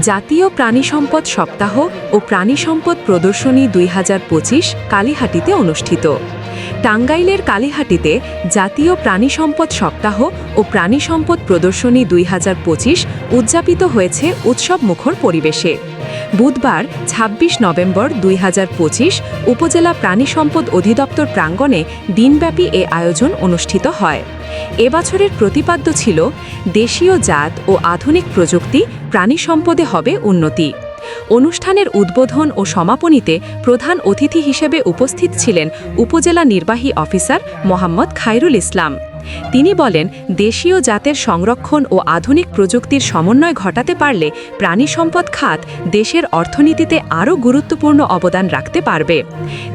জাতীয় প্রাণী সম্পদ সপ্তাহ ও প্রাণী সম্পদ প্রদর্শনী দুই হাজার পঁচিশ কালীহাটিতে অনুষ্ঠিত। টাঙ্গাইলের কালীহাটিতে জাতীয় প্রাণী সম্পদ সপ্তাহ ও প্রাণী সম্পদ প্রদর্শনী দুই হাজার পঁচিশ উদযাপিত হয়েছে উৎসব মুখর পরিবেশে। বুধবার ২৬ নভেম্বর দুই হাজার পঁচিশ উপজেলা প্রাণী সম্পদ অধিদপ্তর প্রাঙ্গণে দিনব্যাপী এ আয়োজন অনুষ্ঠিত হয়। এবছরের প্রতিপাদ্য ছিল, দেশীয় জাত ও আধুনিক প্রযুক্তি প্রাণী সম্পদে হবে উন্নতি। অনুষ্ঠানের উদ্বোধন ও সমাপনীতে প্রধান অতিথি হিসেবে উপস্থিত ছিলেন উপজেলা নির্বাহী অফিসার মোহাম্মদ খায়রুল ইসলাম। তিনি বলেন, দেশীয় জাতের সংরক্ষণ ও আধুনিক প্রযুক্তির সমন্বয় ঘটাতে পারলে প্রাণী সম্পদ খাত দেশের অর্থনীতিতে আরও গুরুত্বপূর্ণ অবদান রাখতে পারবে।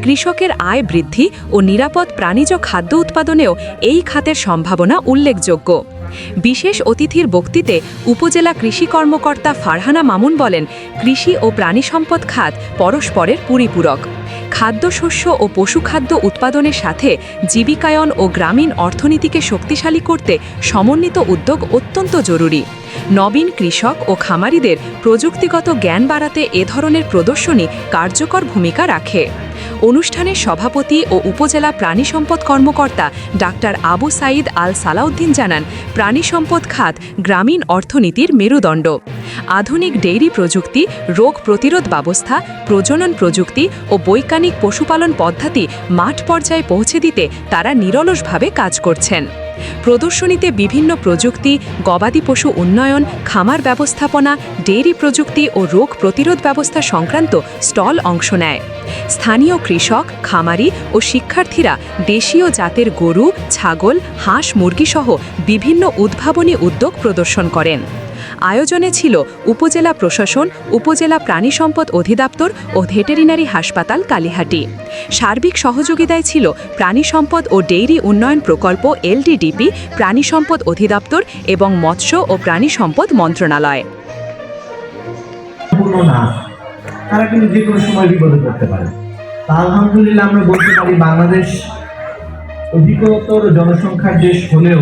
কৃষকের আয় বৃদ্ধি ও নিরাপদ প্রাণীজ খাদ্য উৎপাদনেও এই খাতের সম্ভাবনা উল্লেখযোগ্য। বিশেষ অতিথির বক্তিতে উপজেলা কৃষি কর্মকর্তা ফারহানা মামুন বলেন, কৃষি ও প্রাণী সম্পদ খাত পরস্পরের পরিপূরক। খাদ্যশস্য ও পশুখাদ্য উৎপাদনের সাথে জীবিকায়ন ও গ্রামীণ অর্থনীতিকে শক্তিশালী করতে সমন্বিত উদ্যোগ অত্যন্ত জরুরি। নবীন কৃষক ও খামারিদের প্রযুক্তিগত জ্ঞান বাড়াতে এ ধরনের প্রদর্শনী কার্যকর ভূমিকা রাখে। অনুষ্ঠানের সভাপতি ও উপজেলা প্রাণী সম্পদ কর্মকর্তা ডাক্তার আবু সাইদ আল সালাউদ্দিন জানান, প্রাণী সম্পদ খাত গ্রামীণ অর্থনীতির মেরুদণ্ড। আধুনিক ডেইরি প্রযুক্তি, রোগ প্রতিরোধ ব্যবস্থা, প্রজনন প্রযুক্তি ও বৈজ্ঞানিক পশুপালন পদ্ধতি মাঠ পর্যায়ে পৌঁছে দিতে তারা নিরলসভাবে কাজ করছেন। প্রদর্শনীতে বিভিন্ন প্রযুক্তি, গবাদি পশু উন্নয়ন, খামার ব্যবস্থাপনা, ডেইরি প্রযুক্তি ও রোগ প্রতিরোধ ব্যবস্থা সংক্রান্ত স্টল অংশ নেয়। স্থানীয় কৃষক, খামারি ও শিক্ষার্থীরা দেশীয় জাতের গরু, ছাগল, হাঁস, মুরগিসহ বিভিন্ন উদ্ভাবনী উদ্যোগ প্রদর্শন করেন। আয়োজনে ছিল উপজেলা প্রশাসন, উপজেলা প্রাণী সম্পদ অধিদপ্তর ও ভেটেরিনারি হাসপাতাল কালীহাটি। সার্বিক সহযোগিতায় ছিল প্রাণী সম্পদ ও ডেইরি উন্নয়ন প্রকল্প এলডিডিপি, প্রাণী সম্পদ অধিদপ্তর এবং মৎস্য ও প্রাণী সম্পদ মন্ত্রণালয়। তারা কিন্তু যে কোনো সময় বিপদে পড়তে পারে। আলহামদুলিল্লাহ আমরা বলতে পারি বাংলাদেশ অধিকতর জনসংখ্যার দেশ হলেও,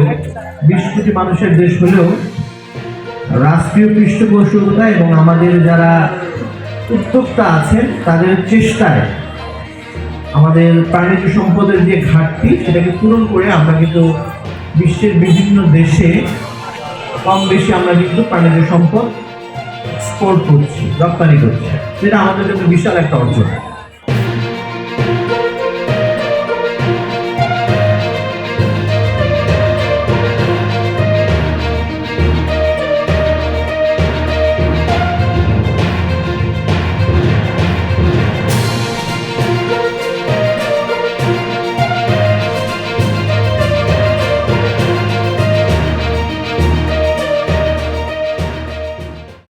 বিশ কোটি মানুষের দেশ হলেও রাষ্ট্রীয় পৃষ্ঠপোষকতা এবং আমাদের যারা উদ্যোক্তা আছেন, তাদের চেষ্টায় আমাদের প্রাণীজ সম্পদের যে ঘাটতি, সেটাকে পূরণ করে আমরা কিন্তু বিশ্বের বিভিন্ন দেশে, কম বেশি আমরা কিন্তু প্রাণীজ সম্পদ এক্সপোর্ট করছি, রপ্তানি করছি। যেটা আমাদের জন্য বিশাল একটা অর্জন।